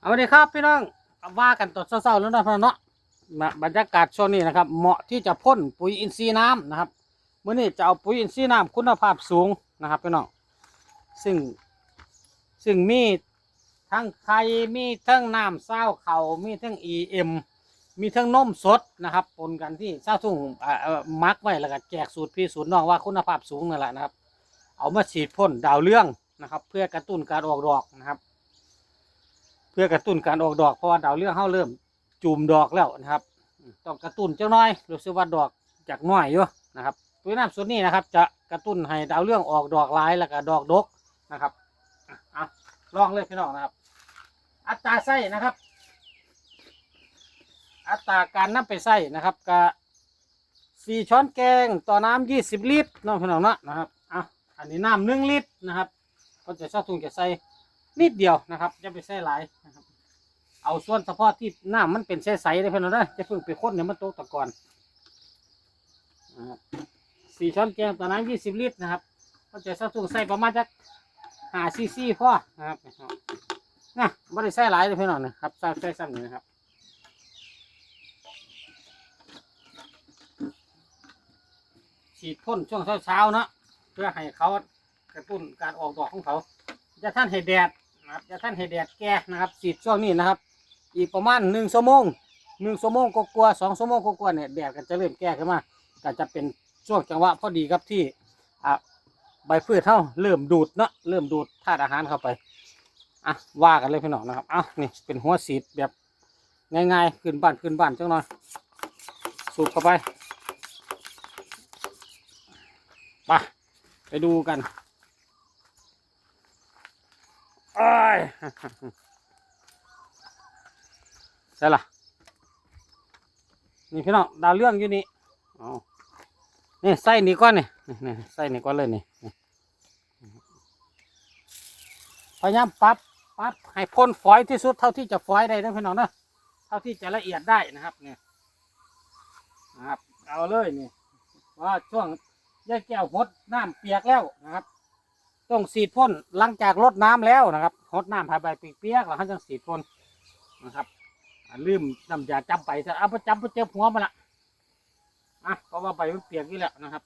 เอาสวัสดีครับพี่น้องว่ากันตอนเช้าๆแล้วนะพี่น้องเนาะบรรยากาศช่วงนี้นะครับ เหมาะที่จะพ่นปุ๋ยอินทรีย์น้ำนะครับเมื้อนี้จะเอาปุ๋ยอินทรีย์น้ำคุณภาพสูงนะครับพี่น้องซึ่งซึ่งมีทั้งไข่มีทั้งน้ำเศร้าเขามีทั้ง EM มีทั้งนมสดนะครับปนกันที่เศร้าทุ่งอ่าเอ่อมักไว้แล้วก็แจกสูตรพี่สูตรน้องว่าคุณภาพสูงนั่นแหละนะครับ เอามาฉีดพ่นดาวเรื่องนะครับ เพื่อกระตุ้นการออกดอกนะครับ พื่อกระตุ้นการออกดอกเพราะว่าดาวเรื่องเขาเริ่มจูมดอกแล้วนะครับ ต้องกระตุ้นเจ้าน้อยรู้สึกว่าดอกจากน้อยอยู่นะครับปุ๋ยน้ำส่วนนี้นะครับ จะกระตุ้นให้ดาวเรื่องออกดอกหลายแล้วก็ดอกดกนะครับอะเอาลองเลยพี่น้องนะครับ อัตราไส้นะครับ อัตราการนำไปใส่นะครับกะสี่ช้อนแกงต่อน้ำยี่สิบลิตรน้องพี่น้องนะนะครับอะอันนี้น้ำหนึ่งลิตรนะครับก็จะชอบทุงจะใส่นิดเดียวนะครับจะไปใส่หลายนะครับ เอาส่วนเฉพาะที่น้ำมันเป็นใสๆเลยพี่น้องเด้จะเพิ่งไปค้นเนี่ยมันตกตะกอนสี่ช้อนแกงต่อน้ำยี่สิบลิตรนะครับก็จะชอบทุงใส่ประมาณจักห้าซีซีพอนะครับนะไม่ได้ใส่หลายเลยเพี่น้องนะครับใส่ใส่ซ้ำนี่นะครับฉีดพ่นช่วงเช้าๆเนาะเพื่อให้เขากระตุ้นการออกดอกของเขาจะท่านให้แดดนะครับจะท่านให้แดดแก่นะครับฉีดช่วงนี้นะครับ อีกประมาณหนึ่งชั่วโมงหนึ่งชั่วโมงก็กลัวสองชั่วโมงก็กลัวเนี่ยแดดก็จะเริ่มแก่ขึ้นมาก็จะเป็นช่วงจังหวะพอดีครับที่อะใบพืชเท่าเริ่มดูดเนาะเริ่มดูดธาตุอาหารเข้าไปอะว่ากันเลยพี่น้องนะครับเอ้านี่เป็นหัวสีดแบบง่ายๆขึ้นบ้านขึ้นบ้านจังหน่อยสูบเข้าไปไปไปดูกันอ้าย ใช่ละนี่พี่น้องดาวเรื่องอยู่นี่อ๋อนี่ใส่นี่ก้อนนี่นี่ใส่นี่ก้อนเลยนี่พยายามปรับปรับให้พ่นฝอยที่สุดเท่าที่จะฝอยได้นะพี่น้องนะเท่าที่จะละเอียดได้นะครับเนี่ยนะครับ เอาเลยนี่ว่าช่วงยายแก้วหดน้ำเปียกแล้วนะครับ ต้องสีดพ่นหลังจากรดน้ำแล้วนะครับหดน้ำภายใบเปียกๆแล้วเขาจะสีดพ่นนะครับ ลืมน้ำยาจำไปจะเอาไปจำไปเจ็บหัวมาละอะเพราะว่าใบมันเปียกอยู่แล้วนะครับ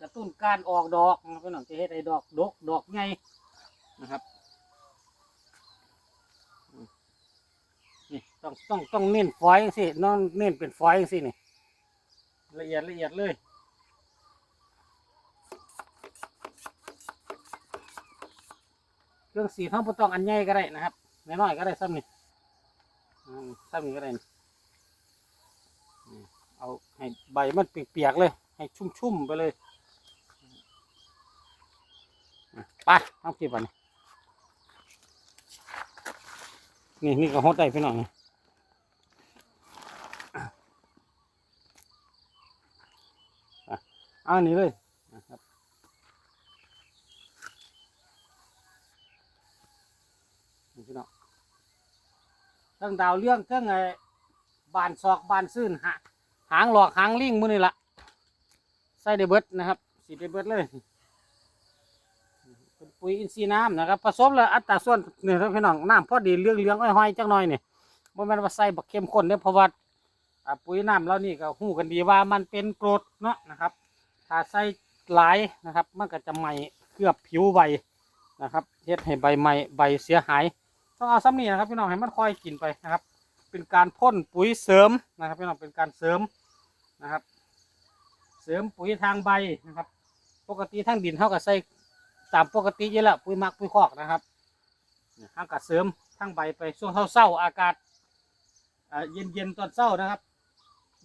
กระตุ้นการออกดอกนะครับพี่น้องจะเฮ็ดให้ดอกดกดอกใหญ่นะครับนี่ต้องต้องต้องเน้นฟอยสิน้องเน้นเป็นฟอยสินี่ละเอียดละเอียดเลย เค รื่องสีทั้งบ่ต้องอันใหญ่ก็ได้นะครับน้อยๆก็ได้ซ้ำนี่ซ้ำนี่ก็ได้นี่เอาให้ใบมันเปียกๆเลย ให้ชุ่มๆไปเลยไปเอาคลิปอันนี้นี่นี่ก็ฮดได้พี่น้องนี่อะเอาอันนี้เลยนะครับนี่ พี่น้องเรื่องดาวเรื่องเครื่องไอ้บานศอกบานซื่นหาหางหลอกหางลิงมือนี่ละใส่ได้เบิดนะครับสีได้เบิดเลยเป็นปุ๋ยอินทรีย์น้ำนะครับผสมแล้วอัตราส่วนเนี่ยครับพี่น้องน้ำพอดีเรื่องเลี้ยงๆอ้อยๆจังหน่อยเนี่ยบ่แม่นว่าใส่บักเข้มข้นเด้อเพราะว่าปุ๋ยน้ำเรานี่ก็ฮู้กันดีว่ามันเป็นกรดเนาะนะครับถ้าใส่หลายนะครับ มันก็จะไหม้เคลือบผิวใบนะครับเฮ็ดให้ใบไหม้ใบเสียหาย ต้องเอาซ้ำนี่นะครับพี่น้องให้มันค่อยกินไปนะครับ เป็นการพ่นปุ๋ยเสริมนะครับพี่น้องเป็นการเสริมนะครับ เสริมปุ๋ยทางใบนะครับ ปกติทางดินเท่ากับใส่ตามปกติอยู่แล้วปุ๋ยมักปุ๋ยคอกนะครับเนี่ยห้างกัดเสริมทั้งใบไปช่วงเศร้าๆอากาศเย็นๆตอนเช้านะครับ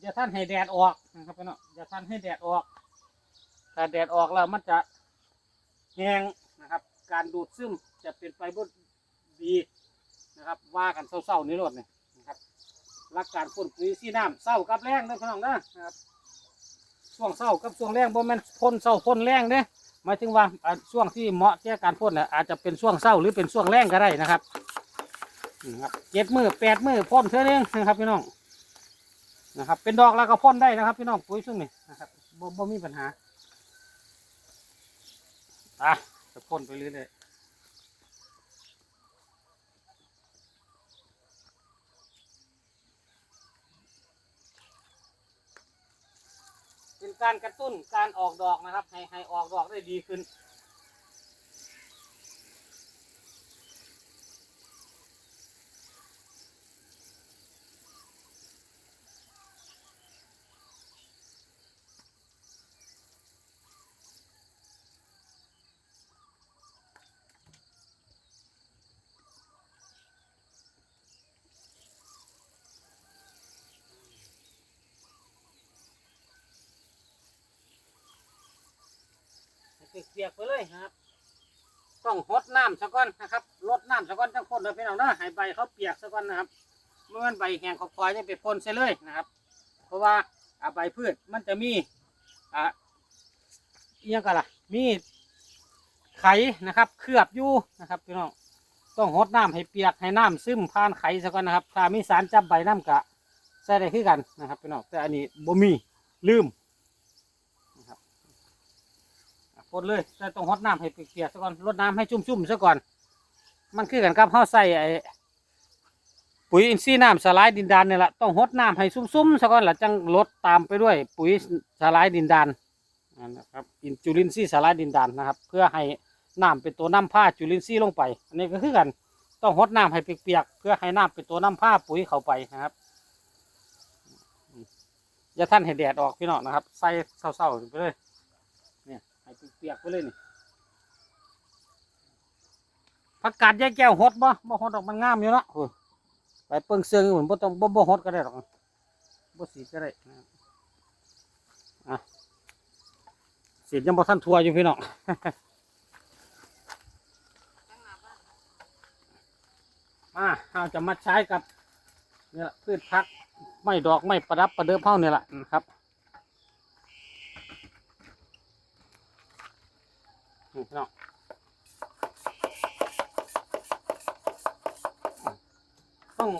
อย่าท่านให้แดดออกนะครับพี่น้องอย่าท่านให้แดดออกถ้าแดดออกแล้วมันจะแห้งนะครับ การดูดซึมจะเป็นไปบ่ดี นะครับว่ากันเศร้าๆนี่รถเนี่ยนะครับรักการพ่นปุ๋ยซีน้ำเศร้ากับแรงนะพี่น้องนะนะครับช่วงเศร้ากับช่วงแรงบ่แม่นพ่นเศร้าพ่นแรงเด้หมายถึงว่าช่วงที่เหมาะแก่การพ่นน่ะอาจจะเป็นช่วงเศร้าหรือเป็นช่วงแรงก็ได้นะครับนี่ครับเจ็ดมือแปดมือพ่นเท่านึงนะครับพี่น้องนะครับ เป็นดอกแล้วก็พ่นได้นะครับ พี่น้องปุ๋ยช่วงนี้นะครับบ่บ่มีปัญหาอะจะพ่นไปเรื่อยๆเป็น การกระตุ้นการออกดอกนะครับ ให้ให้ออกดอกได้ดีขึ้น เปียกๆไปเลยครับ ต้องหดน้ำซะก่อนนะครับลดน้ำซะก่อนจังพ่นเลยพี่น้องเนาะให้ใบเขาเปียกซะก่อนนะครับเมื่อมันใบแห้งเขาคอยจะไปพ่นใส่เลยนะครับ เพราะว่าอ่าใบพืชมันจะมีอ่าอิหยังกันล่ะ มีไข่นะครับ เคลือบอยู่นะครับพี่น้องต้องหดน้ำให้เปียกให้น้ำซึมผ่านไข่ซะก่อนนะครับถ้ามีสารจับใบน้ำกะใส่ได้คือกันนะครับพี่น้องแต่อันนี้บ่มีลืมนะครับ อะพ่นเลยแต่ต้องหดน้ำให้เปียกๆซะก่อนลดน้ำให้ชุ่มๆซะก่อน มันคือกันกับข้าวใส่ไอ้ปุ๋ยอินทรีย์น้ำสลายดินดานเนี่ยแหละต้องหดน้ำให้ซุ่มๆซะก่อนหลังจังลดตามไปด้วย ปุ๋ยสลายดินดานนะครับอินจุลินทรีย์สลายดินดานนะครับ เพื่อให้น้ำเป็นตัวน้ำผ้าจุลินทรีย์ลงไป อันนี้ก็คือกันต้องหดน้ำให้เปียกๆเพื่อให้น้ำเป็นตัวน้ำผ้าปุ๋ยเข้าไปนะครับอย่าท่านให้แดดออกพี่น้องนะครับ ใส่เศร้าๆไปเลย ให้เปียกไปเลยนี่ผักกาดยายแก้วหดบ่บ่หดออกมันงามอยู่เนาะโอ้ยไปเปิ้งเสืองเหมือนบ่ต้องบ่บ่ฮดก็ได้หรอกบ่สีก็ได้นะครับอะสียังบ่ทันทัวอยู่พี่น้องมาเราจะมาใช้กับเนี่ยพืชพัก ไม่ดอกไม่ประดับประเดิมเฮาเนี่ยแหละนะครับ นี่พี่น้องต้อง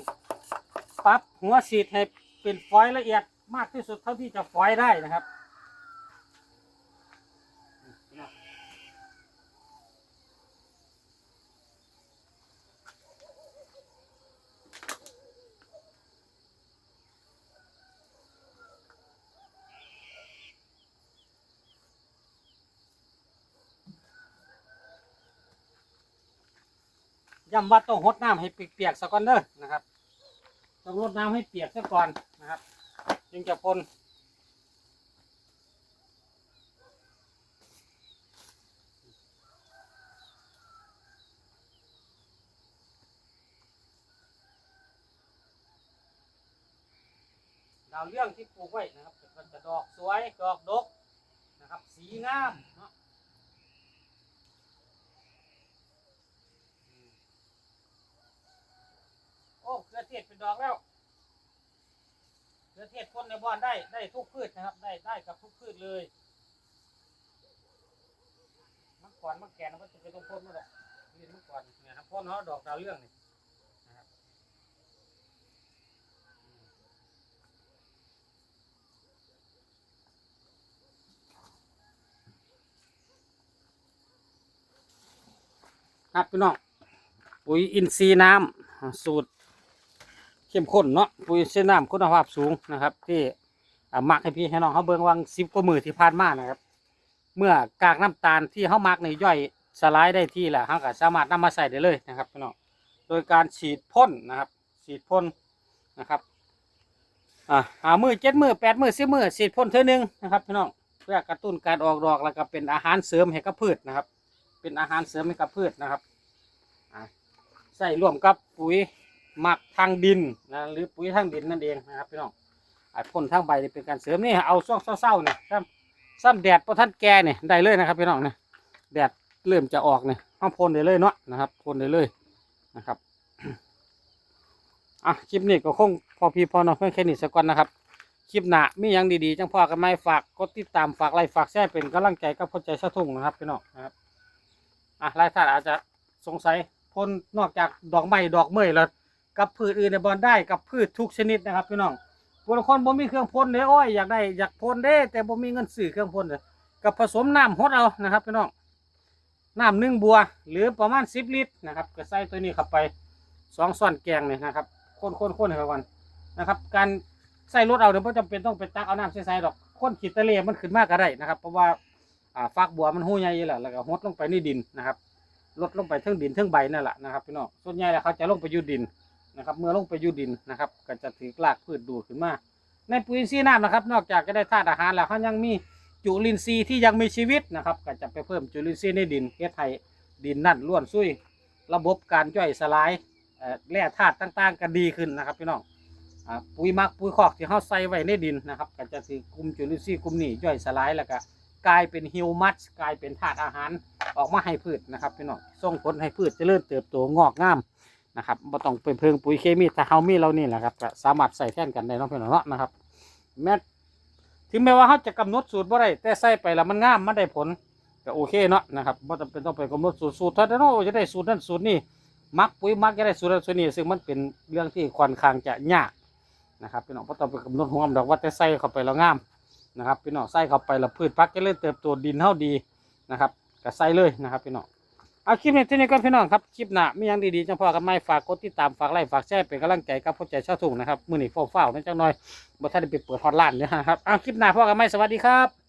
ปรับหัวสีดให้เป็นฟอยล์ละเอียดมากที่สุดเท่าที่จะฟอยล์ได้นะครับ ย้ำว่าต้องหดน้ำให้เปียกๆสักก่อนเด้อนะครับ ต้องรดน้ำให้เปียกซะก่อนนะครับ จึงจะพ่นดาวเรื่องที่ปลูกไว้นะครับมันจะดอกสวยดอกดกนะครับ สีงามเนาะอืมโอ้เกลือเทศเป็นดอกแล้ว เกลือเทศพ่นได้ได้ทุกพืชนะครับ ได้ได้กับทุกพืชเลยมังกรมังแกนมันจะเป็นต้องพ่นมาหรอกเรียนมังกรเนี่ยครับพ่นเขาดอกดาวเรื่องนี่นะครับครับพี่น้องปุ๋ยอินทรีย์น้ำสูตรเข้มข้นเนาะปุ๋ยเส้นน้ำคุณภาพสูงนะครับที่ มักให้พี่ให้น้องเขาเบิ่งวังสิบกว่ามือที่ผ่านมานะครับ เมื่อกากน้ำตาลที่เขามักในย่อยสลายได้ที่แหละเขาก็สามารถนำมาใส่ได้เลยนะครับพี่น้องโดยการฉีดพ่นนะครับ ฉีดพ่นนะครับอ่าหามือเจ็ดมือแปดมือสิบมือฉีดพ่นเท่านึงนะครับพี่น้องเพื่อกระตุ้นการออกดอกแล้วก็เป็นอาหารเสริมให้กับพืชนะครับ เป็นอาหารเสริมให้กับพืชนะครับใส่ร่วมกับปุ๋ยหมักทางดินนะหรือปุ๋ยทางดินนั่นเองนะครับพี่น้อง ไอ้พ่นทางใบนี่เป็นการเสริมนี่เอาช่วงเศร้าๆเนี่ยซ้ำซ้ำแดดพอท่านแก่เนี่ยได้เลยนะครับพี่น้องเนี่ยแดดเริ่มจะออกเนี่ยห้องพ่นได้เลยเนาะนะครับพ่นได้เลยนะครับอะคลิปนี้ก็คงพอพี่พอน้องเพื่อนแค่นี้สักก่อนนะครับคลิปหนามีย่างดีๆจังพ่อกันไม่ฝากกดติดตามฝากไลค์ฝากแชร์เป็นกำลังใจกับคนใจสะทุ่งนะครับพี่น้องนะครับอะหลายท่านอาจจะสงสัยพ่นนอกจากดอกไม้ดอกเมยแล้วกับพืชอื่นในบอนได้กับพืชทุกชนิดนะครับพี่น้อง บางคนบ่มีเครื่องพ่นเด้อ้อยอยากได้อยากพ่นเด้แต่บ่มีเงินซื้อเครื่องพ่นเด้กับผสมน้ำหดเอานะครับพี่น้องน้ำหนึ่งบัว หรือประมาณสิบลิตรนะครับก็ใส่ตัวนี้เข้าไปสองส่วนแกงเนี่ยนะครับคนคนคนให้เข้ากันนะครับ การใส่รถเอาเดี๋ยวไม่จำเป็นต้องไปตักเอาน้ำใส่ๆดอกคนขีดตะเลมันขึ้นมากก็ได้นะครับ เพราะว่าอ่าฟักบัวมันหูใหญ่อยู่แล้วแล้วก็หดลงไปในดินนะครับลดลงไปทั้งดินทั้งใบนั่นแหละนะครับพี่น้องส่วนใหญ่แล้วเขาจะลงไปอยู่ดิน นะครับ เมื่อลงไปอยู่ดินนะครับ ก็จะถือรากพืชดูดขึ้นมา ในปุ๋ยอินทรีย์น้ำนะครับ นอกจากจะได้ธาตุอาหารแล้วเขายังมีจุลินทรีย์ที่ยังมีชีวิตนะครับ ก็จะไปเพิ่มจุลินทรีย์ในดินเฮ็ดให้ดินนั่นล้วนซุยระบบการย่อยสลายแร่ธาตุต่างๆก็ดีขึ้นนะครับพี่น้องปุ๋ยมักปุ๋ยคอกที่เขาใส่ไว้ในดินนะครับ ก็จะถือกลุ่มจุลินทรีย์กลุ่มนี้ย่อยสลายแล้วก็กลายเป็นฮิวมัสกลายเป็นธาตุอาหารออกมาให้พืชนะครับพี่น้องส่งผลให้พืชเจริญเติบโตงอกงาม นะครับบ่ต้องไปเพิ่งปุ๋ยเคมีถ้าเฮามีเรานี่แหละครับก็สามารถใส่แทนกันได้เนาะพี่น้องเนาะนะครับ แม้ถึงแม้ว่าเขาจะกำหนดสูตรบ่ได้แต่ใส่ไปแล้วมันงามมันได้ผลก็โอเคเนาะนะครับบ่จำเป็นต้องไปกำหนดสูตรสูตรถ้าเนาะจะได้สูตรนั้นสูตรนี้มักปุ๋ยมักจะได้สูตรนั้นสูตรนี้ซึ่งมันเป็นเรื่องที่ค่อนข้างจะยากนะครับพี่น้องบ่ต้องไปกำหนดหัวมดอกว่าแต่ใส่เข้าไปแล้วงามนะครับพี่น้องใส่เข้าไปแล้วพืชพักจะเริ่มเติบโตดินเฮาดีนะครับก็ใส่เลยนะครับพี่น้อง เอาคลิปนี้ที่นี่ก็พี่น้องครับคลิปหน้ามียังดีๆจังพอกันไม่ฝากกดติดตามฝากไลค์ฝากแชร์เป็นกำลังใจกับพ่อใจชาวทุ่งนะครับมื้อนี้ฟ้าวๆนั่นจังหน่อยบ่ทันได้ไปเปิดฮอตล้านเนี่ยนะครับเอาคลิปหน้าพ่อกันไม่สวัสดีครับ